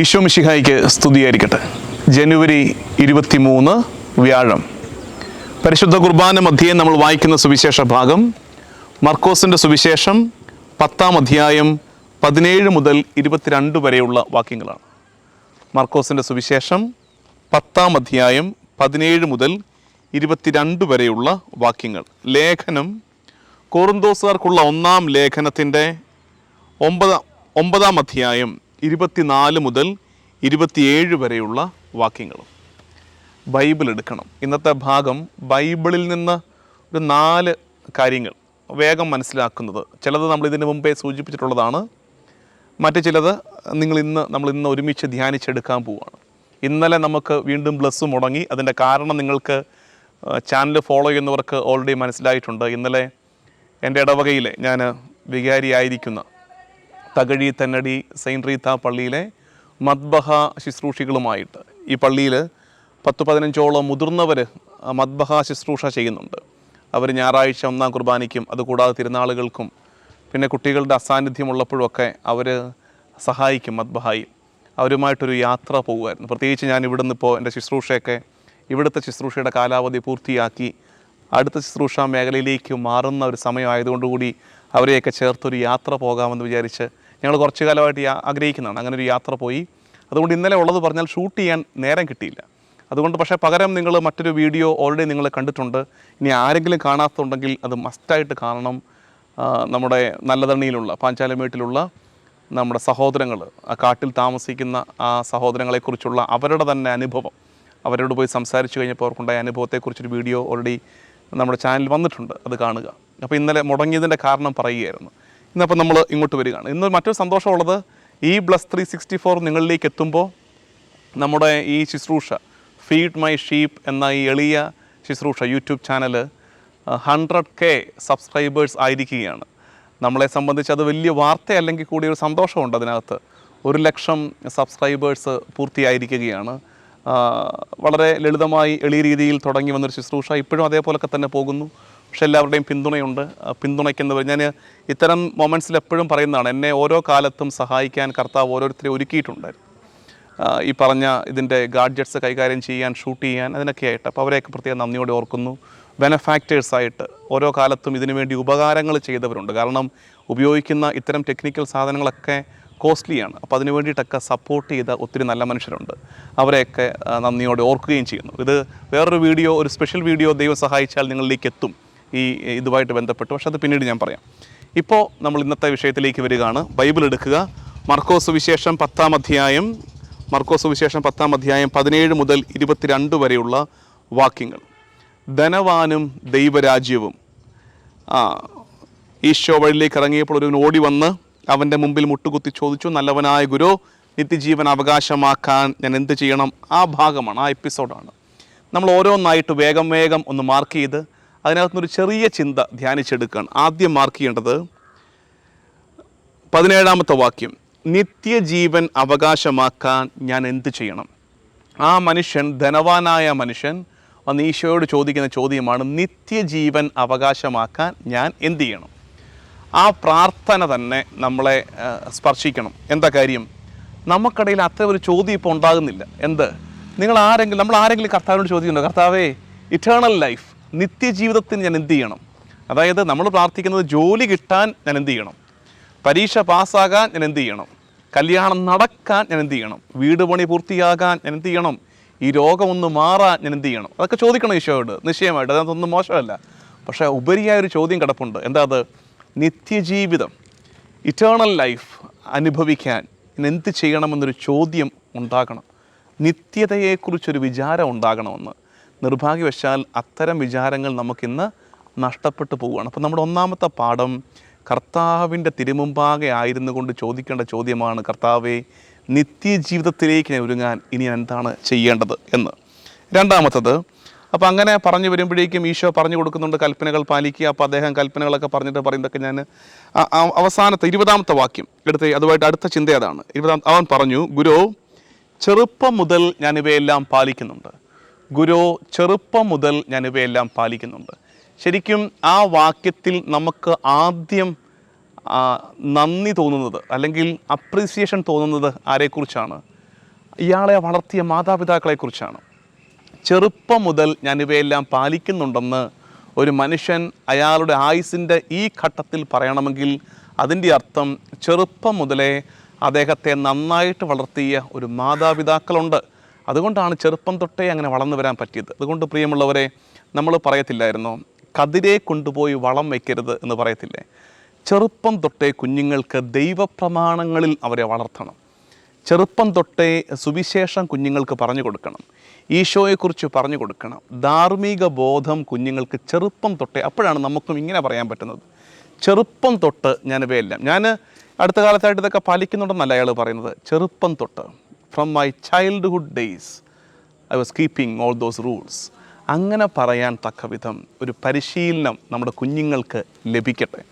ഈശോ മിഷിഹായിക്ക് സ്തുതിയായിരിക്കട്ടെ. ജനുവരി ഇരുപത്തി മൂന്ന് വ്യാഴം. പരിശുദ്ധ കുർബാന മധ്യേ നമ്മൾ വായിക്കുന്ന സുവിശേഷ ഭാഗം മർക്കോസിന്റെ സുവിശേഷം പത്താം അധ്യായം പതിനേഴ് മുതൽ ഇരുപത്തിരണ്ട് വരെയുള്ള വാക്യങ്ങളാണ്. മർക്കോസിന്റെ സുവിശേഷം പത്താം അധ്യായം പതിനേഴ് മുതൽ ഇരുപത്തിരണ്ട് വരെയുള്ള വാക്യങ്ങൾ. ലേഖനം കോറുന്തോസുകാർക്കുള്ള ഒന്നാം ലേഖനത്തിന്റെ ഒമ്പതാം ഒമ്പതാം അധ്യായം ഇരുപത്തിനാല് മുതൽ ഇരുപത്തിയേഴ് വരെയുള്ള വാക്യങ്ങൾ ബൈബിൾ എടുക്കണം. ഇന്നത്തെ ഭാഗം ബൈബിളിൽ നിന്ന് ഒരു നാല് കാര്യങ്ങൾ വേഗം മനസ്സിലാക്കുന്നത്. ചിലത് നമ്മൾ ഇതിനു മുമ്പേ സൂചിപ്പിച്ചിട്ടുള്ളതാണ്. മറ്റു ചിലത് നിങ്ങൾ ഇന്ന് നമ്മൾ ഇന്ന് ഒരുമിച്ച് ധ്യാനിച്ചെടുക്കാൻ പോവുകയാണ്. ഇന്നലെ നമുക്ക് വീണ്ടും ബ്ലസ് മുടങ്ങി. അതിന്റെ കാരണം നിങ്ങൾക്ക് ചാനൽ ഫോളോ ചെയ്യുന്നവർക്ക് ഓൾറെഡി മനസ്സിലായിട്ടുണ്ട്. ഇന്നലെ എന്റെ ഇടവകയിലെ ഞാൻ വികാരിയായിരിക്കുന്ന തകഴി തെന്നടി സെയിന്റ് റീത്ത പള്ളിയിലെ മദ്ബഹ ശുശ്രൂഷികളുമായിട്ട് ഈ പള്ളിയിൽ പത്ത് പതിനഞ്ചോളം മുതിർന്നവർ മദ്ബഹ ശുശ്രൂഷ ചെയ്യുന്നുണ്ട്. അവർ ഞായറാഴ്ച ഒന്നാം കുർബാനയ്ക്കും അതുകൂടാതെ തിരുനാളുകൾക്കും പിന്നെ കുട്ടികളുടെ അസാന്നിധ്യമുള്ളപ്പോഴൊക്കെ അവർ സഹായിക്കും മദ്ബഹായി. അവരുമായിട്ടൊരു യാത്ര പോകുമായിരുന്നു. പ്രത്യേകിച്ച് ഞാൻ ഇവിടുന്ന് ഇപ്പോൾ എന്റെ ശുശ്രൂഷയൊക്കെ ഇവിടുത്തെ ശുശ്രൂഷയുടെ കാലാവധി പൂർത്തിയാക്കി അടുത്ത ശുശ്രൂഷ മേഖലയിലേക്ക് മാറുന്ന ഒരു സമയമായതുകൊണ്ടുകൂടി അവരെയൊക്കെ ചേർത്തൊരു യാത്ര പോകാമെന്ന് വിചാരിച്ച് ഞങ്ങൾ കുറച്ച് കാലമായിട്ട് ആഗ്രഹിക്കുന്നതാണ്. അങ്ങനെ ഒരു യാത്ര പോയി. അതുകൊണ്ട് ഇന്നലെ ഉള്ളത് പറഞ്ഞാൽ ഷൂട്ട് ചെയ്യാൻ നേരം കിട്ടിയില്ല. അതുകൊണ്ട് പക്ഷേ പകരം നിങ്ങൾ മറ്റൊരു വീഡിയോ ഓൾറെഡി നിങ്ങൾ കണ്ടിട്ടുണ്ട്. ഇനി ആരെങ്കിലും കാണാത്തുണ്ടെങ്കിൽ അത് മസ്റ്റായിട്ട് കാണണം. നമ്മുടെ നല്ലതണ്ണിയിലുള്ള പാഞ്ചാലമേട്ടിലുള്ള നമ്മുടെ സഹോദരങ്ങൾ ആ കാട്ടിൽ താമസിക്കുന്ന ആ സഹോദരങ്ങളെക്കുറിച്ചുള്ള അവരുടെ തന്നെ അനുഭവം. അവരോട് പോയി സംസാരിച്ചു കഴിഞ്ഞപ്പോൾ അവർക്കുണ്ടായ അനുഭവത്തെക്കുറിച്ചൊരു വീഡിയോ ഓൾറെഡി നമ്മുടെ ചാനൽ വന്നിട്ടുണ്ട്. അത് കാണുക. അപ്പോൾ ഇന്നലെ മുടങ്ങിയതിന്റെ കാരണം പറയുകയായിരുന്നു. ഇന്നപ്പോൾ നമ്മൾ ഇങ്ങോട്ട് വരികയാണ്. ഇന്ന് മറ്റൊരു സന്തോഷമുള്ളത് ഈ ബ്ലസ് ത്രീ സിക്സ്റ്റി ഫോർ നിങ്ങളിലേക്ക് എത്തുമ്പോൾ നമ്മുടെ ഈ ശുശ്രൂഷ ഫീഡ് മൈ ഷീപ്പ് എന്ന ഈ എളിയ ശുശ്രൂഷ YouTube channel hundred K subscribers ആയിരിക്കുകയാണ്. നമ്മളെ സംബന്ധിച്ച് അത് വലിയ വാർത്തയല്ലെങ്കിൽ കൂടി ഒരു സന്തോഷമുണ്ട് അതിനകത്ത്. ഒരു ലക്ഷം സബ്സ്ക്രൈബേഴ്സ് പൂർത്തിയായിരിക്കുകയാണ്. വളരെ ലളിതമായി എളിയ രീതിയിൽ തുടങ്ങി വന്നൊരു ശുശ്രൂഷ ഇപ്പോഴും അതേപോലൊക്കെ തന്നെ പോകുന്നു. പക്ഷെ എല്ലാവരുടെയും പിന്തുണയുണ്ട്. പിന്തുണയ്ക്കുന്നവർ ഞാൻ ഇത്തരം മൊമെന്റ്സിൽ എപ്പോഴും പറയുന്നതാണ് എന്നെ ഓരോ കാലത്തും സഹായിക്കാൻ കർത്താവ് ഓരോരുത്തരെ ഒരുക്കിയിട്ടുണ്ടായിരുന്നു. ഈ പറഞ്ഞ ഇതിന്റെ ഗാഡ്ജറ്റ്സ് കൈകാര്യം ചെയ്യാൻ ഷൂട്ട് ചെയ്യാൻ അതിനൊക്കെ ആയിട്ട്. അപ്പോൾ അവരെയൊക്കെ പ്രത്യേകം നന്ദിയോടെ ഓർക്കുന്നു. ബെനഫാക്റ്റേഴ്സായിട്ട് ഓരോ കാലത്തും ഇതിനു വേണ്ടി ഉപകാരങ്ങൾ ചെയ്തവരുണ്ട്. കാരണം ഉപയോഗിക്കുന്ന ഇത്തരം ടെക്നിക്കൽ സാധനങ്ങളൊക്കെ കോസ്റ്റ്ലിയാണ് അപ്പോൾ അതിനു വേണ്ടിയിട്ടൊക്കെ സപ്പോർട്ട് ചെയ്ത ഒത്തിരി നല്ല മനുഷ്യരുണ്ട്. അവരെയൊക്കെ നന്ദിയോടെ ഓർക്കുകയും ചെയ്യുന്നു. ഇത് വേറൊരു വീഡിയോ ഒരു സ്പെഷ്യൽ വീഡിയോ ദൈവം സഹായിച്ചാൽ നിങ്ങളിലേക്ക് എത്തും. ഈ ഇതുമായിട്ട് ബന്ധപ്പെട്ട്. പക്ഷെ അത് പിന്നീട് ഞാൻ പറയാം. ഇപ്പോൾ നമ്മൾ ഇന്നത്തെ വിഷയത്തിലേക്ക് വരികയാണ്. ബൈബിൾ എടുക്കുക. മർക്കോസ് വിശേഷം പത്താം അധ്യായം മർക്കോസ് വിശേഷം പത്താം അധ്യായം പതിനേഴ് മുതൽ ഇരുപത്തിരണ്ട് വരെയുള്ള വാക്യങ്ങൾ. ധനവാനും ദൈവരാജ്യവും. ഈശോ വഴിയിലേക്ക് ഇറങ്ങിയപ്പോൾ ഒരു ഓടി വന്ന് അവന്റെ മുമ്പിൽ മുട്ടുകുത്തി ചോദിച്ചു നല്ലവനായ ഗുരു നിത്യജീവൻ അവകാശമാക്കാൻ ഞാൻ എന്ത് ചെയ്യണം? ആ ഭാഗമാണ് ആ എപ്പിസോഡാണ്. നമ്മൾ ഓരോന്നായിട്ട് വേഗം വേഗം ഒന്ന് മാർക്ക് ചെയ്ത് അതിനകത്തുനിന്നൊരു ചെറിയ ചിന്ത ധ്യാനിച്ചെടുക്കാൻ ആദ്യം മാർക്ക് ചെയ്യേണ്ടത് പതിനേഴാമത്തെ വാക്യം. നിത്യജീവൻ അവകാശമാക്കാൻ ഞാൻ എന്ത് ചെയ്യണം? ആ മനുഷ്യൻ ധനവാനായ മനുഷ്യൻ വന്ന് ഈശോയോട് ചോദിക്കുന്ന ചോദ്യമാണ് നിത്യജീവൻ അവകാശമാക്കാൻ ഞാൻ എന്ത് ചെയ്യണം? ആ പ്രാർത്ഥന തന്നെ നമ്മളെ സ്പർശിക്കണം. എന്താ കാര്യം? നമുക്കിടയിൽ അത്ര ഒരു ചോദ്യം ഇപ്പോൾ ഉണ്ടാകുന്നില്ല. എന്ത്? നിങ്ങൾ ആരെങ്കിലും നമ്മൾ ആരെങ്കിലും കർത്താവിനോട് ചോദിക്കുന്നുണ്ടോ? കർത്താവേ ഇറ്റേണൽ ലൈഫ് നിത്യജീവിതത്തിന് ഞാൻ എന്ത് ചെയ്യണം? അതായത് നമ്മൾ പ്രാർത്ഥിക്കുന്നത് ജോലി കിട്ടാൻ ഞാൻ എന്ത് ചെയ്യണം? പരീക്ഷ പാസ്സാകാൻ ഞാൻ എന്ത് ചെയ്യണം? കല്യാണം നടക്കാൻ ഞാൻ എന്ത് ചെയ്യണം? വീട് പണി പൂർത്തിയാകാൻ ഞാൻ എന്ത് ചെയ്യണം? ഈ രോഗം ഒന്ന് മാറാൻ ഞാൻ എന്ത് ചെയ്യണം? അതൊക്കെ ചോദിക്കണം ഈശോയോട് നിശ്ചയമായിട്ട്. അതിനകത്തൊന്നും മോശമല്ല. പക്ഷേ ഉപരിയായ ഒരു ചോദ്യം കിടപ്പുണ്ട്. എന്താ അത്? നിത്യജീവിതം ഇറ്റേണൽ ലൈഫ് അനുഭവിക്കാൻ എന്ത് ചെയ്യണമെന്നൊരു ചോദ്യം ഉണ്ടാകണം. നിത്യതയെക്കുറിച്ചൊരു വിചാരം ഉണ്ടാകണമെന്ന്. നിർഭാഗ്യവശാൽ അത്തരം വിചാരങ്ങൾ നമുക്കിന്ന് നഷ്ടപ്പെട്ടു പോവുകയാണ്. അപ്പോൾ നമ്മുടെ ഒന്നാമത്തെ പാഠം കർത്താവിന്റെ തിരുമുമ്പാകെ ആയിരുന്നു കൊണ്ട് ചോദിക്കേണ്ട ചോദ്യമാണ് കർത്താവെ നിത്യജീവിതത്തിലേക്ക് ഒരുങ്ങാൻ ഇനി എന്താണ് ചെയ്യേണ്ടത്? എന്ന്. രണ്ടാമത്തത് അപ്പോൾ അങ്ങനെ പറഞ്ഞു വരുമ്പോഴേക്കും ഈശോ പറഞ്ഞു കൊടുക്കുന്നുണ്ട് കൽപ്പനകൾ പാലിക്കുക. അപ്പോൾ അദ്ദേഹം കൽപ്പനകളൊക്കെ പറഞ്ഞിട്ട് പറയുന്നതൊക്കെ ഞാൻ അവസാനത്തെ ഇരുപതാമത്തെ വാക്യം എടുത്ത് അതുമായിട്ട് അടുത്ത ചിന്ത അതാണ്. ഇരുപതാം അവൻ പറഞ്ഞു ഗുരു ചെറുപ്പം മുതൽ ഞാൻ ഇവയെല്ലാം പാലിക്കുന്നുണ്ട്. ഗുരു ചെറുപ്പം മുതൽ ഞാൻ ഇവയെല്ലാം പാലിക്കുന്നുണ്ട്. ശരിക്കും ആ വാക്യത്തിൽ നമുക്ക് ആദ്യം നന്ദി തോന്നുന്നത് അല്ലെങ്കിൽ അപ്രീസിയേഷൻ തോന്നുന്നത് ആരെക്കുറിച്ചാണ്? ഇയാളെ വളർത്തിയ മാതാപിതാക്കളെക്കുറിച്ചാണ്. ചെറുപ്പം മുതൽ ഞാൻ ഇവയെല്ലാം പാലിക്കുന്നുണ്ടെന്ന് ഒരു മനുഷ്യൻ അയാളുടെ ആയുസിന്റെ ഈ ഘട്ടത്തിൽ പറയണമെങ്കിൽ അതിന്റെ അർത്ഥം ചെറുപ്പം മുതലേ അദ്ദേഹത്തെ നന്നായിട്ട് വളർത്തിയ ഒരു മാതാപിതാക്കളുണ്ട്. അതുകൊണ്ടാണ് ചെറുപ്പം തൊട്ടേ അങ്ങനെ വളർന്നു വരാൻ പറ്റിയത്. അതുകൊണ്ട് പ്രിയമുള്ളവരെ നമ്മൾ പറയത്തില്ലായിരുന്നോ കതിരെ കൊണ്ടുപോയി വളം വയ്ക്കരുത് എന്ന് പറയത്തില്ലേ? ചെറുപ്പം തൊട്ടേ കുഞ്ഞുങ്ങൾക്ക് ദൈവപ്രമാണങ്ങളിൽ അവരെ വളർത്തണം. ചെറുപ്പം തൊട്ടേ സുവിശേഷം കുഞ്ഞുങ്ങൾക്ക് പറഞ്ഞു കൊടുക്കണം. ഈശോയെക്കുറിച്ച് പറഞ്ഞു കൊടുക്കണം. ധാർമ്മിക ബോധം കുഞ്ഞുങ്ങൾക്ക് ചെറുപ്പം തൊട്ടേ അപ്പോഴാണ് നമുക്കും ഇങ്ങനെ പറയാൻ പറ്റുന്നത്. ചെറുപ്പം തൊട്ട് ഞാൻ ഇവയെല്ലാം ഞാൻ അടുത്ത കാലത്തായിട്ട് ഇതൊക്കെ പാലിക്കുന്നുണ്ടെന്നല്ല അയാൾ പറയുന്നത് ചെറുപ്പം തൊട്ട്. From my childhood days I was keeping all those rules അങ്ങനെ പറയാൻ തക്ക വിധം ഒരു പരിശീലനം നമ്മുടെ കുഞ്ഞുങ്ങൾക്ക് ലഭിക്കട്ടെ.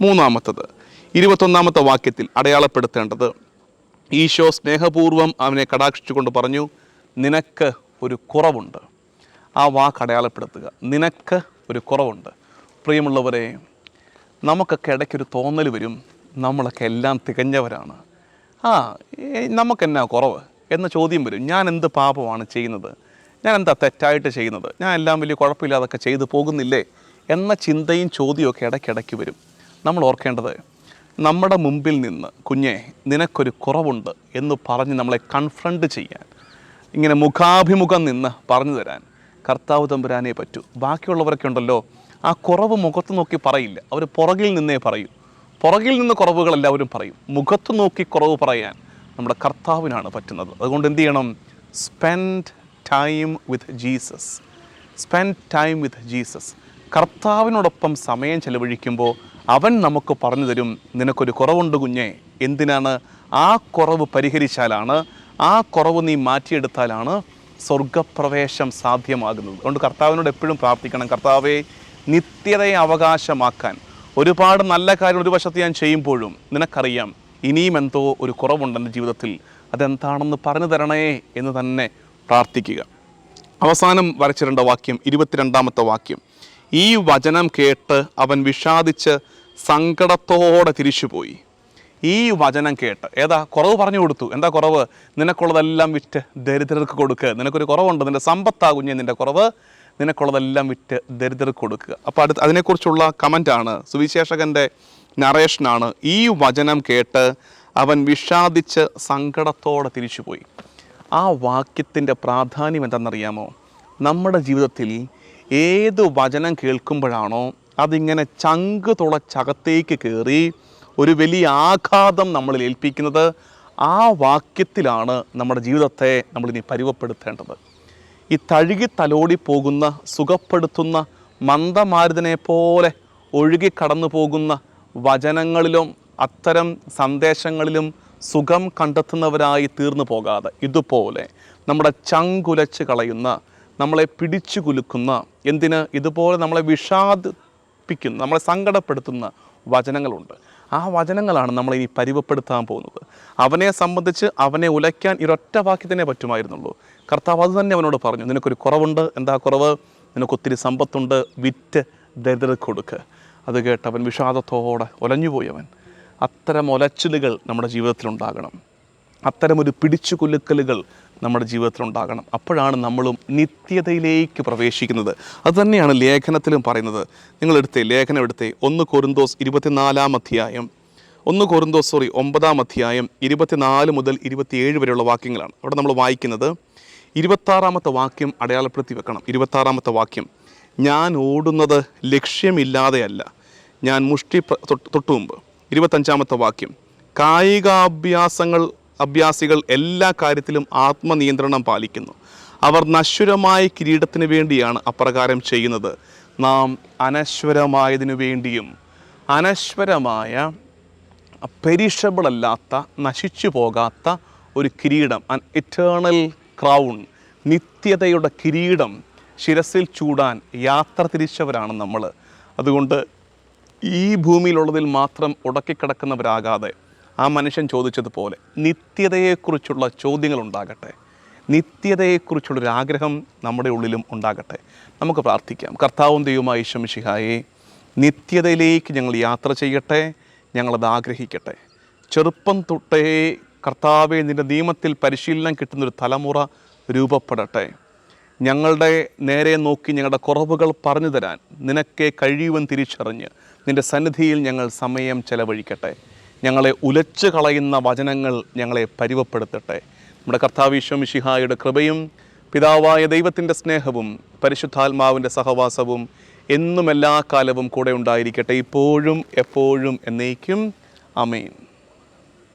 മൂന്നാമത്തത് ഇരുപത്തൊന്നാമത്തെ വാക്യത്തിൽ അടയാളപ്പെടുത്തേണ്ടത് ഈശോ സ്നേഹപൂർവം അവനെ കടാക്ഷിച്ചുകൊണ്ട് പറഞ്ഞു നിനക്ക് ഒരു കുറവുണ്ട്. ആ വാക്ക് അടയാളപ്പെടുത്തുക. നിനക്ക് ഒരു കുറവുണ്ട്. പ്രിയമുള്ളവരെ നമുക്കൊക്കെ ഇടയ്ക്കൊരു തോന്നൽ വരും. നമ്മളൊക്കെ എല്ലാം തികഞ്ഞവരാണ്. ആ നമുക്കെന്നാ കുറവ്? എന്ന ചോദ്യം വരും. ഞാൻ എന്ത് പാപമാണ് ചെയ്യുന്നത്? ഞാൻ എന്താ തെറ്റായിട്ട് ചെയ്യുന്നത്? ഞാൻ എല്ലാം വലിയ കുഴപ്പമില്ലാതൊക്കെ ചെയ്തു പോകുന്നില്ലേ? എന്ന ചിന്തയും ചോദ്യമൊക്കെ ഇടയ്ക്കിടയ്ക്ക് വരും. നമ്മൾ ഓർക്കേണ്ടത് നമ്മുടെ മുമ്പിൽ നിന്ന് കുഞ്ഞെ നിനക്കൊരു കുറവുണ്ട് എന്ന് പറഞ്ഞ് നമ്മളെ കൺഫ്രണ്ട് ചെയ്യാൻ ഇങ്ങനെ മുഖാഭിമുഖം നിന്ന് പറഞ്ഞു തരാൻ കർത്താവ് തമ്പുരാനേ പറ്റൂ. ബാക്കിയുള്ളവരൊക്കെ ഉണ്ടല്ലോ ആ കുറവ് മുഖത്ത് നോക്കി പറയില്ല. അവർ പുറകിൽ നിന്നേ പറയൂ. പുറകിൽ നിന്ന് കുറവുകൾ എല്ലാവരും പറയും. മുഖത്ത് നോക്കി കുറവ് പറയാൻ നമ്മുടെ കർത്താവിനാണ് പറ്റുന്നത്. അതുകൊണ്ട് എന്ത് ചെയ്യണം? Spend time with Jesus spend time with Jesus കർത്താവിനോടൊപ്പം സമയം ചെലവഴിക്കുമ്പോൾ അവൻ നമുക്ക് പറഞ്ഞു തരും നിനക്കൊരു കുറവുണ്ട് കുഞ്ഞെ. എന്തിനാണ്? ആ കുറവ് പരിഹരിച്ചാലാണ് ആ കുറവ് നീ മാറ്റിയെടുത്താലാണ് സ്വർഗപ്രവേശം സാധ്യമാകുന്നത്. അതുകൊണ്ട് കർത്താവിനോട് എപ്പോഴും പ്രാർത്ഥിക്കണം. കർത്താവെ നിത്യതയെ അവകാശമാക്കാൻ ഒരുപാട് നല്ല കാര്യം ഒരു വശത്ത് ഞാൻ ചെയ്യുമ്പോഴും നിനക്കറിയാം ഇനിയും എന്തോ ഒരു കുറവുണ്ട് എന്റെ ജീവിതത്തിൽ. അതെന്താണെന്ന് പറഞ്ഞു തരണേ എന്ന് തന്നെ പ്രാർത്ഥിക്കുക. അവസാനം വരച്ചിരേണ്ട വാക്യം ഇരുപത്തിരണ്ടാമത്തെ വാക്യം. ഈ വചനം കേട്ട് അവൻ വിഷാദിച്ച് സങ്കടത്തോടെ തിരിച്ചുപോയി. ഈ വചനം കേട്ട് ഏതാ കുറവ് പറഞ്ഞു കൊടുത്തു. എന്താ കുറവ്? നിനക്കുള്ളതെല്ലാം വിറ്റ് ദരിദ്രർക്ക് കൊടുക്കുക നിനക്കൊരു കുറവുണ്ട് നിന്റെ സമ്പത്താകുഞ്ഞ് നിന്റെ കുറവ്. നിനക്കുള്ളതെല്ലാം വിറ്റ് ദരിദ്രർക്ക് കൊടുക്കുക. അപ്പോൾ അടുത്ത് അതിനെക്കുറിച്ചുള്ള കമന്റാണ് സുവിശേഷകന്റെ നറേഷനാണ് ഈ വചനം കേട്ട് അവൻ വിഷാദിച്ച് സങ്കടത്തോടെ തിരിച്ചുപോയി. ആ വാക്യത്തിന്റെ പ്രാധാന്യം എന്താണെന്നറിയാമോ? നമ്മുടെ ജീവിതത്തിൽ ഏത് വചനം കേൾക്കുമ്പോഴാണോ അതിങ്ങനെ ചങ്ക് തുളച്ചകത്തേക്ക് കയറി ഒരു വലിയ ആഘാതം നമ്മളിൽ ഏൽപ്പിക്കുന്നത്. ആ വാക്യത്തിലാണ് നമ്മുടെ ജീവിതത്തെ നമ്മളിനി പരുവപ്പെടുത്തേണ്ടത് ഈ തഴുകി തലോടി പോകുന്ന സുഖപ്പെടുത്തുന്ന മന്ദമാരുതനെ പോലെ ഒഴുകി കടന്നു പോകുന്ന വചനങ്ങളിലും അത്തരം സന്ദേശങ്ങളിലും സുഖം കണ്ടെത്തുന്നവരായി തീർന്നു പോകാതെ ഇതുപോലെ നമ്മുടെ ചങ്കുലച്ച് കളയുന്ന നമ്മളെ പിടിച്ചു കുലുക്കുന്ന എന്തിന് ഇതുപോലെ നമ്മളെ വിഷാദിപ്പിക്കുന്ന നമ്മളെ സങ്കടപ്പെടുത്തുന്ന വചനങ്ങളുണ്ട്. ആ വചനങ്ങളാണ് നമ്മൾ ഇനി പരിവപ്പെടുത്താൻ പോകുന്നത്. അവനെ സംബന്ധിച്ച് അവനെ ഉലയ്ക്കാൻ ഇരൊറ്റ വാക്യത്തിനെ പറ്റുമായിരുന്നുള്ളൂ. കർത്താവ് അത് തന്നെ അവനോട് പറഞ്ഞു നിനക്കൊരു കുറവുണ്ട്. എന്താ കുറവ്? നിനക്ക് ഒത്തിരി സമ്പത്തുണ്ട്. വിറ്റ് ദരിദ്രർക്ക് കൊടുക്ക്. അത് കേട്ടവൻ വിഷാദത്തോടെ ഒലഞ്ഞുപോയവൻ. അത്തരം ഒലച്ചിലുകൾ നമ്മുടെ ജീവിതത്തിലുണ്ടാകണം. അത്തരമൊരു പിടിച്ചു കുലുക്കലുകൾ നമ്മുടെ ജീവിതത്തിൽ ഉണ്ടാകണം. അപ്പോഴാണ് നമ്മളും നിത്യതയിലേക്ക് പ്രവേശിക്കുന്നത്. അതുതന്നെയാണ് ലേഖനത്തിലും പറയുന്നത്. നിങ്ങളെടുത്തേ ലേഖനം എടുത്തേ. ഒന്ന് കൊറിന്തോസ് ഇരുപത്തിനാലാം അധ്യായം. ഒന്ന് കൊറിന്തോസ് സോറി ഒമ്പതാം അധ്യായം ഇരുപത്തിനാല് മുതൽ ഇരുപത്തിയേഴ് വരെയുള്ള വാക്യങ്ങളാണ്. അവിടെ നമ്മൾ വായിക്കുന്നത് ഇരുപത്താറാമത്തെ വാക്യം അടയാളപ്പെടുത്തി വെക്കണം. ഇരുപത്താറാമത്തെ വാക്യം ഞാൻ ഓടുന്നത് ലക്ഷ്യമില്ലാതെയല്ല. ഞാൻ മുഷ്ടി തൊട്ടു മുമ്പ് ഇരുപത്തഞ്ചാമത്തെ വാക്യം കായികാഭ്യാസങ്ങൾ അഭ്യാസികൾ എല്ലാ കാര്യത്തിലും ആത്മനിയന്ത്രണം പാലിക്കുന്നു. അവർ നശ്വരമായ കിരീടത്തിന് വേണ്ടിയാണ് അപ്രകാരം ചെയ്യുന്നത്. നാം അനശ്വരമായതിനു വേണ്ടിയും അനശ്വരമായ പെരിഷബിൾ അല്ലാത്ത നശിച്ചു പോകാത്ത ഒരു കിരീടം അൻ ഇറ്റേണൽ ക്രൗൺ നിത്യതയുടെ കിരീടം ശിരസിൽ ചൂടാൻ യാത്ര തിരിച്ചവരാണ് നമ്മൾ. അതുകൊണ്ട് ഈ ഭൂമിയിലുള്ളതിൽ മാത്രം ഉടക്കിക്കിടക്കുന്നവരാകാതെ ആ മനുഷ്യൻ ചോദിച്ചതുപോലെ നിത്യതയെക്കുറിച്ചുള്ള ചോദ്യങ്ങൾ ഉണ്ടാകട്ടെ നിത്യതയെക്കുറിച്ചുള്ളൊരു ആഗ്രഹം നമ്മുടെ ഉള്ളിലും ഉണ്ടാകട്ടെ. നമുക്ക് പ്രാർത്ഥിക്കാം. കർത്താവും ദൈവമായി ശമിഷിഹായെ നിത്യതയിലേക്ക് ഞങ്ങൾ യാത്ര ചെയ്യട്ടെ ഞങ്ങളത് ആഗ്രഹിക്കട്ടെ. ചെറുപ്പം തൊട്ടേ കർത്താവെ നിന്റെ നിയമത്തിൽ പരിശീലനം കിട്ടുന്നൊരു തലമുറ രൂപപ്പെടട്ടെ. ഞങ്ങളുടെ നേരെ നോക്കി ഞങ്ങളുടെ കുറവുകൾ പറഞ്ഞു തരാൻ നിനക്കെ കഴിയുവൻ തിരിച്ചറിഞ്ഞ് നിന്റെ സന്നിധിയിൽ ഞങ്ങൾ സമയം ചെലവഴിക്കട്ടെ. ഞങ്ങളെ ഉലച്ചു കളയുന്ന വചനങ്ങൾ ഞങ്ങളെ പരിവപ്പെടുത്തട്ടെ. നമ്മുടെ കർത്താവീശ്വം ഷിഹായുടെ കൃപയും പിതാവായ ദൈവത്തിന്റെ സ്നേഹവും പരിശുദ്ധാത്മാവിന്റെ സഹവാസവും എന്നും എല്ലാ കാലവും കൂടെ ഉണ്ടായിരിക്കട്ടെ. ഇപ്പോഴും എപ്പോഴും എന്നേക്കും. അമേൻ